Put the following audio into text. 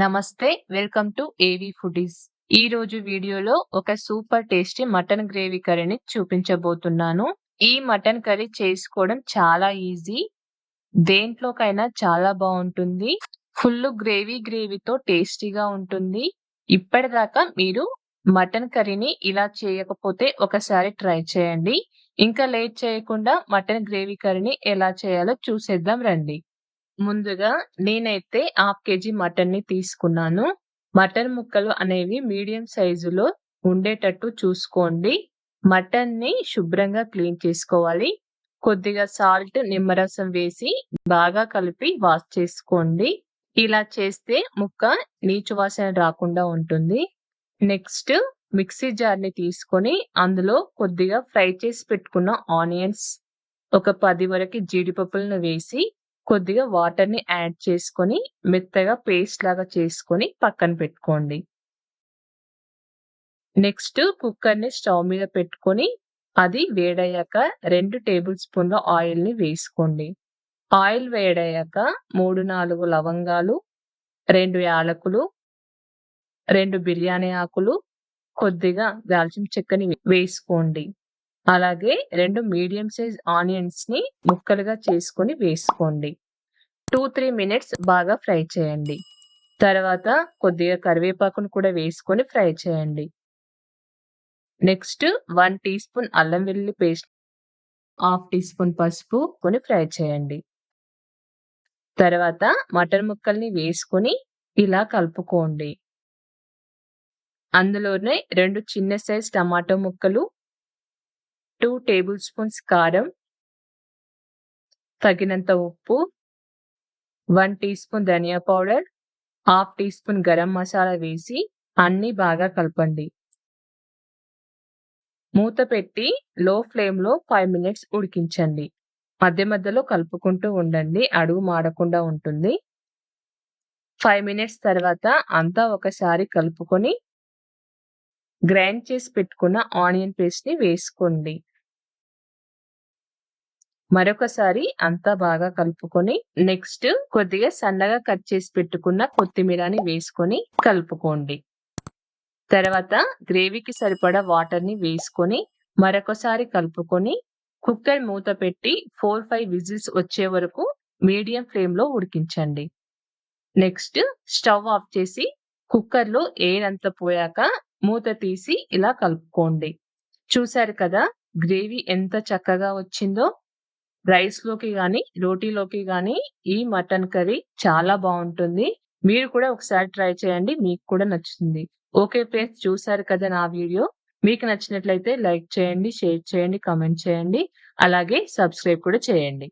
నమస్తే welcome to AV foodies. ఈ రోజు వీడియోలో ఒక సూపర్ టేస్టీ మటన్ గ్రేవీ కర్రీని చూపించబోతున్నాను. ఈ మటన్ కర్రీ చేసుకోవడం చాలా ఈజీ దేంట్లోకైనా చాలా బాగుంటుంది ఫుల్ గ్రేవీ గ్రేవీతో టేస్టీగా ఉంటుంది. ఇప్పటిదాకా మీరు మటన్ కర్రీని ఇలా చేయకపోతే ఒకసారి ట్రై చేయండి. ఇంకా లేట్ చేయకుండా మటన్ గ్రేవీ కర్రీని ఎలా చేయాలో చూసేద్దాం రండి. ముందుగా నేనైతే హాఫ్ కేజీ మటన్ని తీసుకున్నాను. మటన్ ముక్కలు అనేవి మీడియం సైజులో ఉండేటట్టు చూసుకోండి. మటన్ని శుభ్రంగా క్లీన్ చేసుకోవాలి. కొద్దిగా సాల్ట్ నిమ్మరసం వేసి బాగా కలిపి వాష్ చేసుకోండి. ఇలా చేస్తే ముక్క నీచు వాసన రాకుండా ఉంటుంది. నెక్స్ట్ మిక్సీ జార్ని తీసుకొని అందులో కొద్దిగా ఫ్రై చేసి పెట్టుకున్న ఆనియన్స్ ఒక పది వరకు జీడిపప్పులను వేసి కొద్దిగా వాటర్‌ని యాడ్ చేసుకొని, మెత్తగా పేస్ట్ లాగా చేసుకొని పక్కన పెట్టుకోండి. నెక్స్ట్ కుక్కర్‌ని స్టవ్ మీద పెట్టుకొని, అది వేడయ్యాక రెండు టేబుల్ స్పూన్ల ఆయిల్‌ని వేసుకోండి. ఆయిల్ వేడయ్యాక మూడు నాలుగు లవంగాలు, రెండు యాలకులు, రెండు బిర్యానీ ఆకులు, కొద్దిగా దాల్చిన చెక్కని వేసుకోండి. అలాగే రెండు మీడియం సైజ్ ఆనియన్స్‌ని ముక్కలుగా చేసుకొని వేసుకోండి. టూ త్రీ మినిట్స్ బాగా ఫ్రై చేయండి. తర్వాత కొద్దిగా కరివేపాకును కూడా వేసుకొని ఫ్రై చేయండి. నెక్స్ట్ వన్ టీ స్పూన్ అల్లం వెల్లుల్లి పేస్ట్, హాఫ్ టీ స్పూన్ పసుపు కొని ఫ్రై చేయండి. తర్వాత మటన్ ముక్కల్ని వేసుకొని ఇలా కలుపుకోండి. అందులోనే రెండు చిన్న సైజ్ టమాటో ముక్కలు టూ టేబుల్ స్పూన్స్ కారం తగినంత ఉప్పు one teaspoon dhania powder half teaspoon garam masala వేసి అన్నీ బాగా కలపండి. మూత పెట్టి లో ఫ్లేమ్లో ఫైవ్ మినిట్స్ ఉడికించండి. మధ్య మధ్యలో కలుపుకుంటూ ఉండండి. అడుగు మాడకుండా ఉంటుంది. ఫైవ్ మినిట్స్ తర్వాత అంతా ఒకసారి కలుపుకొని గ్రైండ్ చేసి పెట్టుకున్న ఆనియన్ పేస్ట్ని వేసుకోండి. మరొకసారి అంతా బాగా కలుపుకొని నెక్స్ట్ కొద్దిగా సన్నగా కట్ చేసి పెట్టుకున్న కొత్తిమీరని వేసుకొని కలుపుకోండి. తర్వాత గ్రేవీకి సరిపడా వాటర్ని వేసుకొని మరొకసారి కలుపుకొని కుక్కర్ మూత పెట్టి ఫోర్ ఫైవ్ విజిల్స్ వచ్చే వరకు మీడియం ఫ్లేమ్లో ఉడికించండి. నెక్స్ట్ స్టవ్ ఆఫ్ చేసి కుక్కర్లో ఎయిర్ అంతా పోయాక మూత తీసి ఇలా కలుపుకోండి. చూశారు కదా గ్రేవీ ఎంత చక్కగా వచ్చిందో? రైస్‌లోకి గానీ, రోటీలోకి గానీ ఈ మటన్ కర్రీ చాలా బాగుంటుంది మీరు కూడా ఒకసారి ట్రై చేయండి. మీకు కూడా నచ్చుతుంది. ఓకే ఫ్రెండ్స్ చూసారు కదా నా వీడియో. మీకు నచ్చినట్లయితే లైక్ చేయండి, షేర్ చేయండి, కామెంట్ చేయండి. అలాగే సబ్స్క్రైబ్ కూడా చేయండి.